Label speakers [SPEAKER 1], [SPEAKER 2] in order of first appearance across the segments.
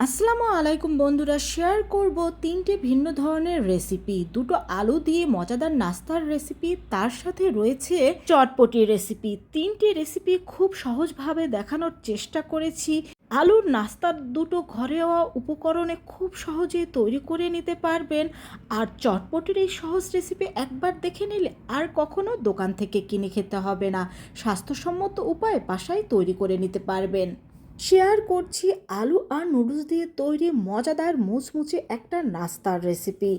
[SPEAKER 1] আসসালামু আলাইকুম বন্ধুরা শেয়ার করব তিনটে ভিন্ন ধরনের রেসিপি দুটো আলু দিয়ে মজাদার নাস্তার রেসিপি তার সাথে রয়েছে চটপটি রেসিপি তিনটে রেসিপি খুব সহজভাবে দেখানোর চেষ্টা করেছি। আলুর নাস্তার দুটো ঘরেওয়া উপকরণে খুব সহজেই তৈরি করে নিতে পারবেন। আর চটপটির এই সহজ রেসিপি একবার দেখে নিলে আর কখনো দোকান থেকে কিনে খেতে হবে না। স্বাস্থ্যসম্মত উপায়ে বাসায় তৈরি করে নিতে পারবেন। শেয়ার করছি আলু আর নুডলস দিয়ে তৈরি মজাদার মুচমুচে একটা নাস্তার রেসিপি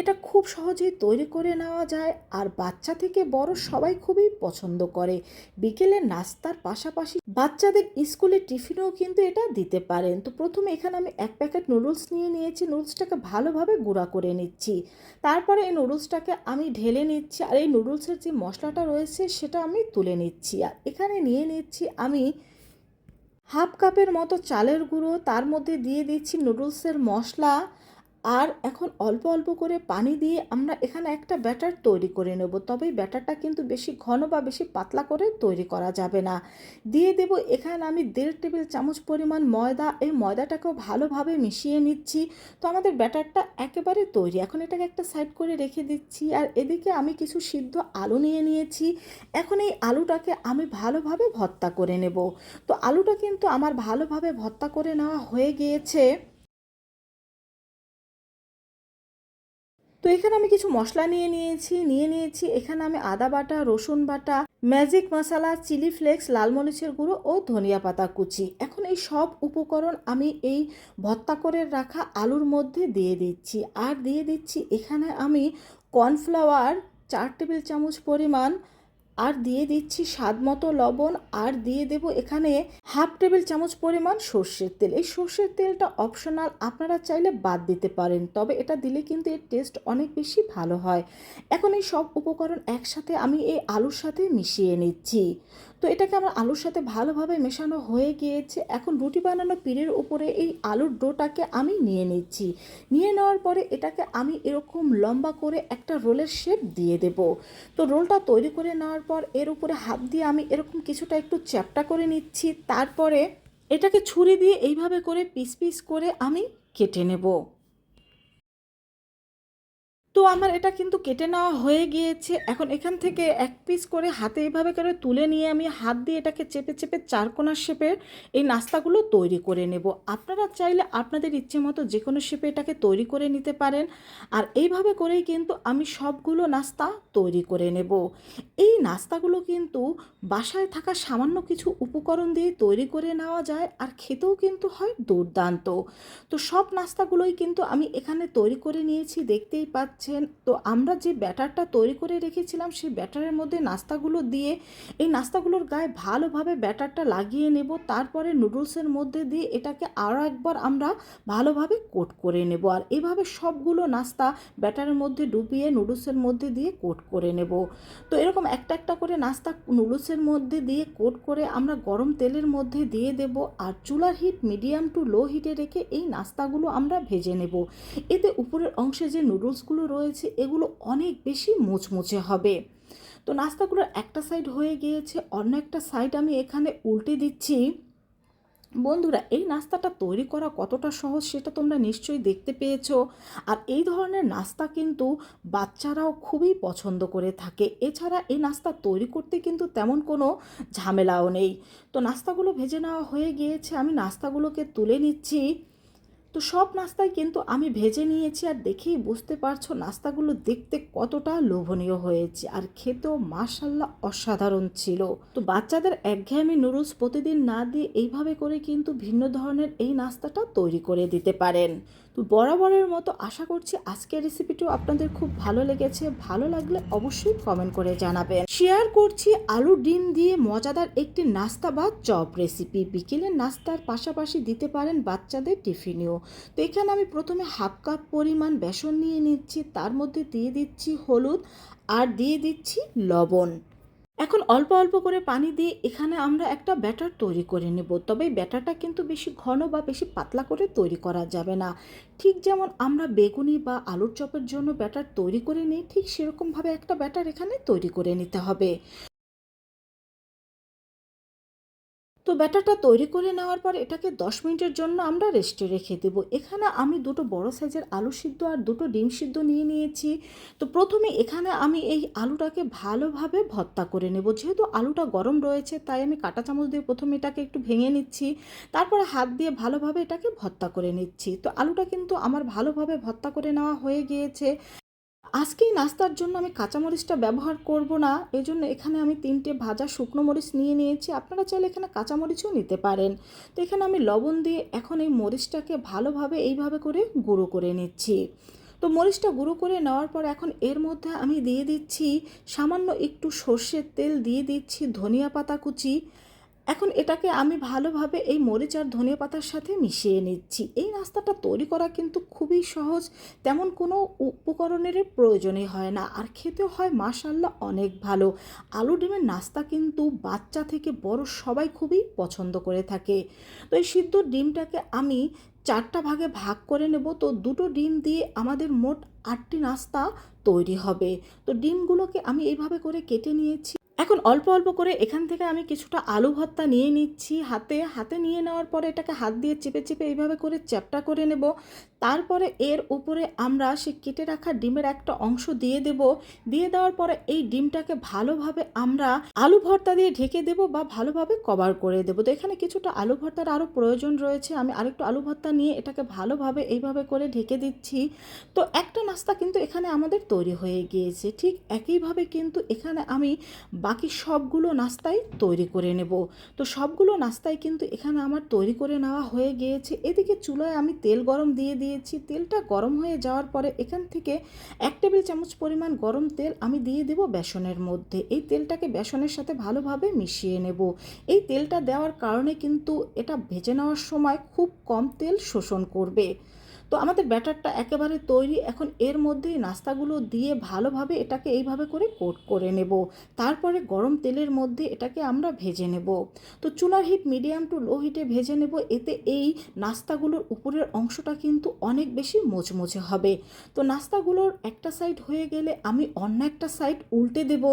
[SPEAKER 1] এটা খুব সহজেই তৈরি করে নেওয়া যায় আর বাচ্চা থেকে বড় সবাই খুবই পছন্দ করে। বিকেলে নাস্তার পাশাপাশি বাচ্চাদের স্কুলে টিফিনেও কিন্তু এটা দিতে পারেন। তো প্রথমে এখানে আমি এক প্যাকেট নুডলস নিয়ে নিয়েছি, নুডলসটাকে ভালোভাবে গুঁড়া করে নিচ্ছি। তারপরে এই নুডলসটাকে আমি ঢেলে নিচ্ছি আর এই নুডলসের যে মশলাটা রয়েছে সেটা আমি তুলে নিচ্ছি। আর এখানে নিয়ে নিচ্ছি আমি হাফ কাপের মতো চালের গুঁড়ো তার মধ্যে দিয়ে দিচ্ছি নুডলসের মশলা আর এখন অল্প অল্প করে পানি দিয়ে আমরা এখানে একটা ব্যাটার তৈরি করে নেব। তবে ব্যাটারটা কিন্তু বেশি ঘন বা বেশি পাতলা করে তৈরি করা যাবে না। দিয়ে দেব এখানে আমি দেড় টেবিল চামচ পরিমাণ ময়দা। এই ময়দাটাকেও ভালোভাবে মিশিয়ে নিচ্ছি। তো আমাদের ব্যাটারটা একেবারে তৈরি। এখন এটাকে একটা সাইড করে রেখে দিচ্ছি। আর এদিকে আমি কিছু সিদ্ধ আলু নিয়ে নিয়েছি। এখন এই আলুটাকে আমি ভালোভাবে ভর্তা করে নেব। তো আলুটা কিন্তু আমার ভালোভাবে ভর্তা করে নেওয়া হয়ে গিয়েছে। এখানে আমি কিছু মশলা নিয়ে নিয়েছি নিয়ে নিয়েছি। এখানে আমি আদা বাটা, রসুন বাটা ম্যাজিক মশলা চিলি ফ্লেক্স লাল মরিচের গুঁড়ো ও ধনিয়া পাতা কুচি। এখন এই সব উপকরণ আমি এই ভত্তা করে রাখা আলুর মধ্যে দিয়ে দিচ্ছি। আর দিয়ে দিচ্ছি এখানে আমি কর্নফ্লাওয়ার চার টেবিল চামচ পরিমাণ আর দিয়ে দিচ্ছি স্বাদ মতো লবণ, আর দিয়ে দেব এখানে হাফ টেবিল চামচ পরিমাণ সর্ষের তেল। এই সর্ষের তেলটা অপশনাল আপনারা চাইলে বাদ দিতে পারেন, তবে এটা দিলে কিন্তু এর টেস্ট অনেক বেশি ভালো হয়। এখন এই সব উপকরণ একসাথে আমি এই আলুর সাথে মিশিয়ে নিচ্ছি। তো এটাকে আমার আলুর সাথে ভালোভাবে মেশানো হয়ে গিয়েছে। এখন রুটি বানানো পিড়ের উপরে এই আলুর ডোটাকে আমি নিয়ে নিচ্ছি। নিয়ে নেওয়ার পরে এটাকে আমি এরকম লম্বা করে একটা রোলের শেপ দিয়ে দেব। তো রোলটা তৈরি করে নেওয়ার পর এর উপরে হাত দিয়ে আমি এরকম কিছুটা একটু চ্যাপটা করে নিচ্ছি। তারপরে এটাকে ছুরি দিয়ে এইভাবে করে পিস পিস করে আমি কেটে নেব। তো আমার এটা কিন্তু কেটে নেওয়া হয়ে গিয়েছে। এখন এখান থেকে এক পিস করে হাতে এইভাবে করে তুলে নিয়ে আমি হাত দিয়ে এটাকে চেপে চেপে চারকোনার শেপের এই নাস্তাগুলো তৈরি করে নেব। আপনারা চাইলে আপনাদের ইচ্ছে মতো যে কোনো শেপে এটাকে তৈরি করে নিতে পারেন। আর এইভাবে করেই কিন্তু আমি সবগুলো নাস্তা তৈরি করে নেব। এই নাস্তাগুলো কিন্তু বাসায় থাকা সামান্য কিছু উপকরণ দিয়ে তৈরি করে নেওয়া যায় আর খেতেও কিন্তু হয় দুর্দান্ত। তো সব নাস্তাগুলোই কিন্তু আমি এখানে তৈরি করে নিয়েছি, দেখতেই পাচ্ছেন তো আমরা যে ব্যাটারটা তৈরি করে রেখেছিলাম, সেই ব্যাটারের মধ্যে নাস্তাগুলো দিয়ে, এই নাস্তাগুলোর গায়ে ভালোভাবে ব্যাটারটা লাগিয়ে নেব। তারপরে নুডলসের মধ্যে দিয়ে এটাকে আরও একবার আমরা ভালোভাবে কোট করে নেব। আর এভাবে সবগুলো নাস্তা ব্যাটারের মধ্যে ডুবিয়ে নুডলসের মধ্যে দিয়ে কোট করে নেব। তো এরকম একটা একটা করে নাস্তা নুডলসের মধ্যে দিয়ে কোট করে আমরা গরম তেলের মধ্যে দিয়ে দেব। আর চুলার হিট মিডিয়াম টু লো হিটে রেখে এই নাস্তাগুলো আমরা ভেজে নেব। এতে উপরের অংশে যে নুডলসগুলো রয়েছে, এগুলো অনেক বেশি মুচমুচে হবে। তো নাস্তাগুলোর একটা সাইড হয়ে গিয়েছে, অন্য একটা সাইড আমি এখানে উল্টে দিচ্ছি। বন্ধুরা, এই নাস্তাটা তৈরি করা কতটা সহজ সেটা তোমরা নিশ্চয়ই দেখতে পেয়েছ। আর এই ধরনের নাস্তা কিন্তু বাচ্চারাও খুবই পছন্দ করে থাকে। এছাড়া এই নাস্তা তৈরি করতে কিন্তু তেমন কোনো ঝামেলাও নেই। তো নাস্তাগুলো ভেজে নেওয়া হয়ে গিয়েছে, আমি নাস্তাগুলোকে তুলে নিচ্ছি। তো সব নাস্তায় কিন্তু আমি ভেজে নিয়েছি আর দেখেই বুঝতে পারছ নাস্তাগুলো দেখতে কতটা লোভনীয় হয়েছে আর খেতেও মাশাল্লাহ অসাধারণ ছিল। তো বাচ্চাদের একঘেয়েমি নুডলস প্রতিদিন না দিয়ে এইভাবে করে কিন্তু ভিন্ন ধরনের এই নাস্তাটা তৈরি করে দিতে পারেন। বরাবরের মতো আশা করছি আজকের রেসিপিটিও আপনাদের খুব ভালো লেগেছে। ভালো লাগলে অবশ্যই কমেন্ট করে জানাবেন। শেয়ার করছি আলু ডিম দিয়ে মজাদার একটি নাস্তা বা চপ রেসিপি বিকেলের নাস্তার পাশাপাশি দিতে পারেন বাচ্চাদের টিফিনেও। তো এখানে আমি প্রথমে হাফ কাপ পরিমাণ বেসন নিয়ে নিচ্ছি। তার মধ্যে দিয়ে দিচ্ছি হলুদ আর দিয়ে দিচ্ছি লবণ। এখন অল্প অল্প করে পানি দিয়ে এখানে আমরা একটা ব্যাটার তৈরি করে নেব। তবে ব্যাটারটা কিন্তু বেশি ঘন বা বেশি পাতলা করে তৈরি করা যাবে না। ঠিক যেমন আমরা বেগুনি বা আলুর চপের জন্য ব্যাটার তৈরি করে নিই, ঠিক সেরকমভাবে একটা ব্যাটার এখানে তৈরি করে নিতে হবে। তো ব্যাটারটা তৈরি করে নেওয়ার পর এটাকে দশ মিনিটের জন্য আমরা রেস্টে রেখে দেব। এখানে আমি দুটো বড় সাইজের আলু সিদ্ধ আর দুটো ডিম সিদ্ধ নিয়ে নিয়েছি। তো প্রথমে এখানে আমি এই আলুটাকে ভালোভাবে ভর্তা করে নেব। যেহেতু আলুটা গরম রয়েছে, তাই আমি কাঁটা চামচ দিয়ে প্রথমে এটাকে একটু ভেঙে নিচ্ছি। তারপরে হাত দিয়ে ভালোভাবে এটাকে ভর্তা করে নিচ্ছি। তো আলুটা কিন্তু আমার ভালোভাবে ভর্তা করে নেওয়া হয়ে গিয়েছে। আজকেই নাস্তার জন্য আমি কাঁচামরিচটা ব্যবহার করব না এই জন্য এখানে আমি তিনটে ভাজা শুকনো মরিচ নিয়ে নিয়েছি। আপনারা চাইলে এখানে কাঁচামরিচও নিতে পারেন। তো এখানে আমি লবণ দিয়ে এখন এই মরিচটাকে ভালোভাবে এইভাবে করে গুঁড়ো করে নিচ্ছি। তো মরিচটা গুঁড়ো করে নেওয়ার পর এখন এর মধ্যে আমি দিয়ে দিচ্ছি সামান্য একটু সর্ষের তেল, দিয়ে দিচ্ছি ধনিয়া পাতা কুচি এখন এটাকে আমি ভালোভাবে এই মরিচ আর ধনিয়া পাতার সাথে মিশিয়ে নিচ্ছি। এই নাস্তাটা তৈরি করা কিন্তু খুবই সহজ, তেমন কোনো উপকরণের প্রয়োজনই হয় না। আর খেতে হয় মাশাল্লাহ অনেক ভালো। আলু ডিমের নাস্তা কিন্তু বাচ্চা থেকে বড় সবাই খুবই পছন্দ করে থাকে। তো এই সিদ্ধ ডিমটাকে আমি চারটা ভাগে ভাগ করে নেব। তো দুটো ডিম দিয়ে আমাদের মোট আটটি নাস্তা তৈরি হবে। তো ডিমগুলোকে আমি এইভাবে করে কেটে নিয়েছি। এখন অল্প অল্প করে এখান থেকে আমি কিছুটা আলু ভর্তা নিয়ে নিচ্ছি হাতে। হাতে নিয়ে নেওয়ার পরে এটাকে হাত দিয়ে চেপে চেপে এইভাবে করে চ্যাপটা করে নেব। তারপরে এর উপরে আমরা সে কেটে রাখা ডিমের একটা অংশ দিয়ে দেব। দিয়ে দেওয়ার পরে এই ডিমটাকে ভালোভাবে আমরা আলু ভর্তা দিয়ে ঢেকে দেব বা ভালোভাবে কভার করে দেবো। তো এখানে কিছুটা আলু ভর্তার আরও প্রয়োজন রয়েছে। আমি আরেকটু আলু ভর্তা নিয়ে এটাকে ভালোভাবে এইভাবে করে ঢেকে দিচ্ছি। তো একটা নাস্তা কিন্তু এখানে আমাদের তৈরি হয়ে গিয়েছে। ঠিক একইভাবে কিন্তু এখানে আমি বাকি সবগুলো নাস্তাই তৈরি করে নেব। তো সবগুলো নাস্তাই কিন্তু এখানে আমার তৈরি করে নেওয়া হয়ে গিয়েছে। এদিকে চুলায় আমি তেল গরম দিয়ে দিয়েছি। তেলটা গরম হয়ে যাওয়ার পরে এখান থেকে এক টেবিল চামচ পরিমাণ গরম তেল আমি দিয়ে দেব বেসনের মধ্যে। এই তেলটাকে বেসনের সাথে ভালোভাবে মিশিয়ে নেব। এই তেলটা দেওয়ার কারণে কিন্তু এটা ভেজে নেওয়ার সময় খুব কম তেল শোষণ করবে। তো আমাদের ব্যাটারটা একেবারে তৈরি। এখন এর মধ্যেই নাস্তাগুলো দিয়ে ভালোভাবে এটাকে এইভাবে করে কোট করে নেব। তারপরে গরম তেলের মধ্যে এটাকে আমরা ভেজে নেব। তো চুলার হিট মিডিয়াম টু লো হিটে ভেজে নেব। এতে এই নাস্তাগুলোর উপরের অংশটা কিন্তু অনেক বেশি মোচমোচে হবে। তো নাস্তাগুলোর একটা সাইড হয়ে গেলে আমি অন্য একটা সাইড উল্টে দেবো।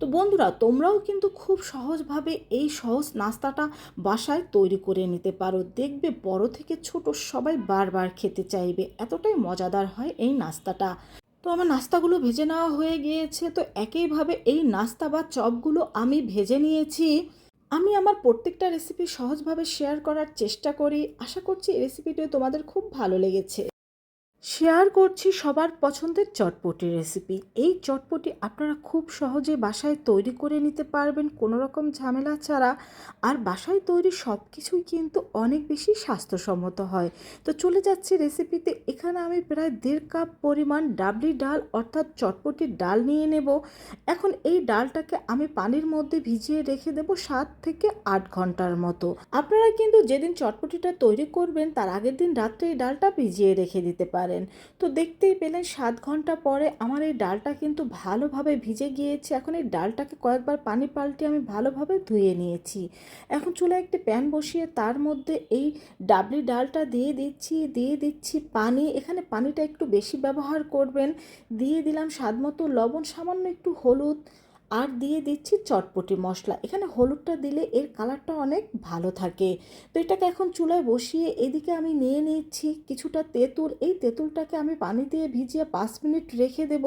[SPEAKER 1] তো বন্ধুরা, তোমরাও কিন্তু খুব সহজভাবে এই সহজ নাস্তাটা বাসায় তৈরি করে নিতে পারো। দেখবে বড় থেকে ছোট সবাই বারবার খেতে চাইবে। এতটাই মজাদার হয় এই নাস্তাটা। তো আমার নাস্তাগুলো ভেজে নেওয়া হয়ে গিয়েছে। তো একইভাবে এই নাস্তা বা চপগুলো আমি ভেজে নিয়েছি। আমি আমার প্রত্যেকটা রেসিপি সহজভাবে শেয়ার করার চেষ্টা করি। আশা করছি এই রেসিপিটি তোমাদের খুব ভালো লেগেছে। শেয়ার করছি সবার পছন্দের চটপটি রেসিপি এই চটপটি আপনারা খুব সহজে বাসায় তৈরি করে নিতে পারবেন, কোনো রকম ঝামেলা ছাড়া। আর বাসায় তৈরি সব কিছুই কিন্তু অনেক বেশি স্বাস্থ্যসম্মত হয়। তো চলে যাচ্ছি রেসিপিতে এখানে আমি প্রায় দেড় কাপ পরিমাণ ডাবলি ডাল অর্থাৎ চটপটির ডাল নিয়ে নেব। এখন এই ডালটাকে আমি পানির মধ্যে ভিজিয়ে রেখে দেব সাত থেকে আট ঘণ্টার মতো। আপনারা কিন্তু যেদিন চটপটিটা তৈরি করবেন, তার আগের দিন রাত্রে এই ডালটা ভিজিয়ে রেখে দিতে পারেন। পারেন। তো দেখতেই পেলেন সাত ঘণ্টা পরে আমার এই ডালটা কিন্তু ভালোভাবে ভিজে গিয়েছে। এখন এই ডালটাকে কয়েকবার পানি পাল্টে আমি ভালোভাবে ধুয়ে নিয়েছি। এখন চুলে একটি প্যান বসিয়ে তার মধ্যে এই ডাবলি ডালটা দিয়ে দিচ্ছি দিয়ে দিচ্ছি পানি। এখানে পানিটা একটু বেশি ব্যবহার করবেন। দিয়ে দিলাম স্বাদ মতো লবণ, সামান্য একটু হলুদ। আর দিয়ে দিচ্ছি চটপটি মশলা। এখানে হলুদটা দিলে এর কালারটা অনেক ভালো থাকে। তো এটাকে এখন চুলায় বসিয়ে এদিকে আমি নিয়ে নিচ্ছি কিছুটা তেঁতুল। এই তেঁতুলটাকে আমি পানি দিয়ে ভিজিয়ে পাঁচ মিনিট রেখে দেব।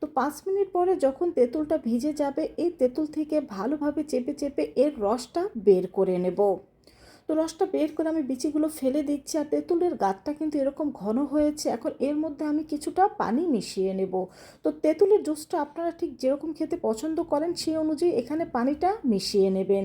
[SPEAKER 1] তো পাঁচ মিনিট পরে যখন তেঁতুলটা ভিজে যাবে, এই তেঁতুল থেকে ভালোভাবে চেপে চেপে এর রসটা বের করে নেব। তো রসটা বের করে আমি বিচিগুলো ফেলে দিচ্ছি আর তেঁতুলের গাছটা কিন্তু এরকম ঘন হয়েছে। এখন এর মধ্যে আমি কিছুটা পানি মিশিয়ে নেব। তো তেঁতুলের জুসটা আপনারা ঠিক যেরকম খেতে পছন্দ করেন সেই অনুযায়ী এখানে পানিটা মিশিয়ে নেবেন।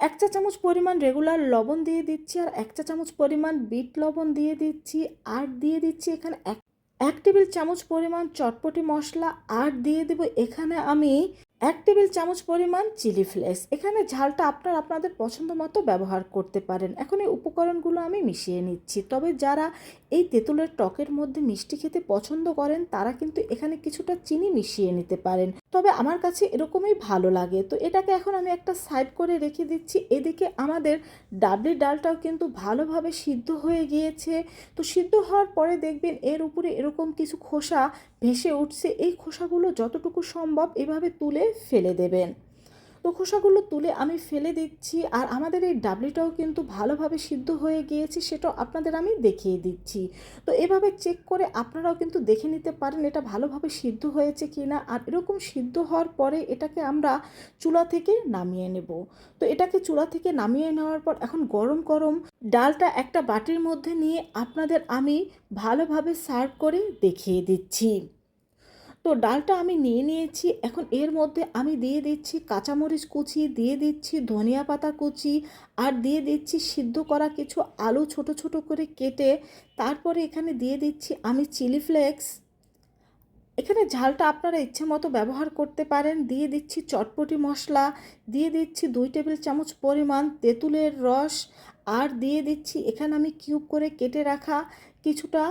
[SPEAKER 1] এক চা চামচ পরিমাণ রেগুলার লবণ দিয়ে দিচ্ছি আর এক চা চামচ পরিমাণ বিট লবণ দিয়ে দিচ্ছি আর দিয়ে দিচ্ছি এখানে এক এক টেবিল চামচ পরিমাণ চটপটি মশলা আর দিয়ে দেব। এখানে আমি এক টেবিল চামচ পরিমাণ চিলি ফ্লেক্স। এখানে ঝালটা আপনার আপনাদের পছন্দ মতো ব্যবহার করতে পারেন। এখন এই উপকরণগুলো আমি মিশিয়ে নিচ্ছি। তবে যারা এই তেঁতুলের টকের মধ্যে মিষ্টি খেতে পছন্দ করেন, তারা কিন্তু এখানে কিছুটা চিনি মিশিয়ে নিতে পারেন। তবে আমার কাছে এরকমই ভালো লাগে। তো এটাকে এখন আমি একটা সাইড করে রেখে দিচ্ছি। এদিকে আমাদের ডাবলি ডালটাও কিন্তু ভালোভাবে সিদ্ধ হয়ে গিয়েছে। তো সিদ্ধ হওয়ার পরে দেখবেন এর উপরে এরকম কিছু খোসা ভেসে উঠছে। এই খোসাগুলো যতটুকু সম্ভব এভাবে তুলে ফেলে দেবেন। তো খোসাগুলো তুলে আমি ফেলে দিচ্ছি আর আমাদের এই ডাবলিটাও কিন্তু ভালোভাবে সিদ্ধ হয়ে গিয়েছে, সেটাও আপনাদের আমি দেখিয়ে দিচ্ছি। তো এভাবে চেক করে আপনারাও কিন্তু দেখে নিতে পারেন এটা ভালোভাবে সিদ্ধ হয়েছে কি না আর এরকম সিদ্ধ হওয়ার পরে এটাকে আমরা চুলা থেকে নামিয়ে নেব। তো এটাকে চুলা থেকে নামিয়ে নেওয়ার পর এখন গরম গরম ডালটা একটা বাটির মধ্যে নিয়ে আপনাদের আমি ভালোভাবে সার্ভ করে দেখিয়ে দিচ্ছি। তো ডালটা আমি নিয়ে নিয়েছি। এখন এর মধ্যে আমি দিয়ে দিচ্ছি কাঁচামরিচ কুচি, দিয়ে দিচ্ছি ধনিয়া পাতা কুচি আর দিয়ে দিচ্ছি সিদ্ধ করা কিছু আলু ছোট ছোট করে কেটে তারপরে এখানে দিয়ে দিচ্ছি আমি চিলি ফ্লেক্স। এখানে ঝালটা আপনারা ইচ্ছে মতো ব্যবহার করতে পারেন। দিয়ে দিচ্ছি চটপটি মশলা, দিয়ে দিচ্ছি দুই টেবিল চামচ পরিমাণ তেঁতুলের রস আর দিয়ে দিচ্ছি এখানে আমি কিউব করে কেটে রাখা কিছুটা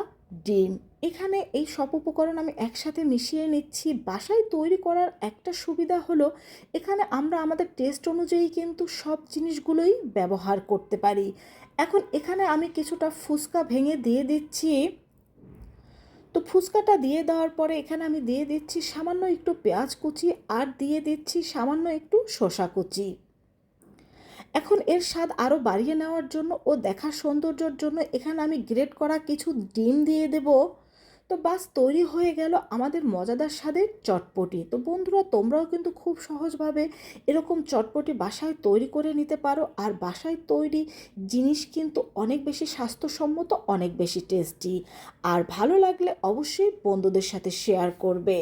[SPEAKER 1] ডিম। এখানে এই সব উপকরণ আমি একসাথে মিশিয়ে নিচ্ছি। বাসায় তৈরি করার একটা সুবিধা হলো, এখানে আমরা আমাদের টেস্ট অনুযায়ী কিন্তু সব জিনিসগুলোই ব্যবহার করতে পারি। এখন এখানে আমি কিছুটা ফুচকা ভেঙে দিয়ে দিচ্ছি। তো ফুচকাটা দিয়ে দেওয়ার পরে এখানে আমি দিয়ে দিচ্ছি সামান্য একটু পেঁয়াজ কুচি আর দিয়ে দিচ্ছি সামান্য একটু শসা কুচি। এখন এর স্বাদ আরও বাড়িয়ে নেওয়ার জন্য ও দেখার সৌন্দর্যর জন্য এখানে আমি গ্রেট করা কিছু ডিম দিয়ে দেব। তো বাস তৈরি হয়ে গেল আমাদের মজাদার স্বাদের চটপটি। তো বন্ধুরা, তোমরাও কিন্তু খুব সহজভাবে এরকম চটপটি বাসায় তৈরি করে নিতে পারো। আর বাসায় তৈরি জিনিস কিন্তু অনেক বেশি স্বাস্থ্যসম্মত, অনেক বেশি টেস্টি। আর ভালো লাগলে অবশ্যই বন্ধুদের সাথে শেয়ার করবে।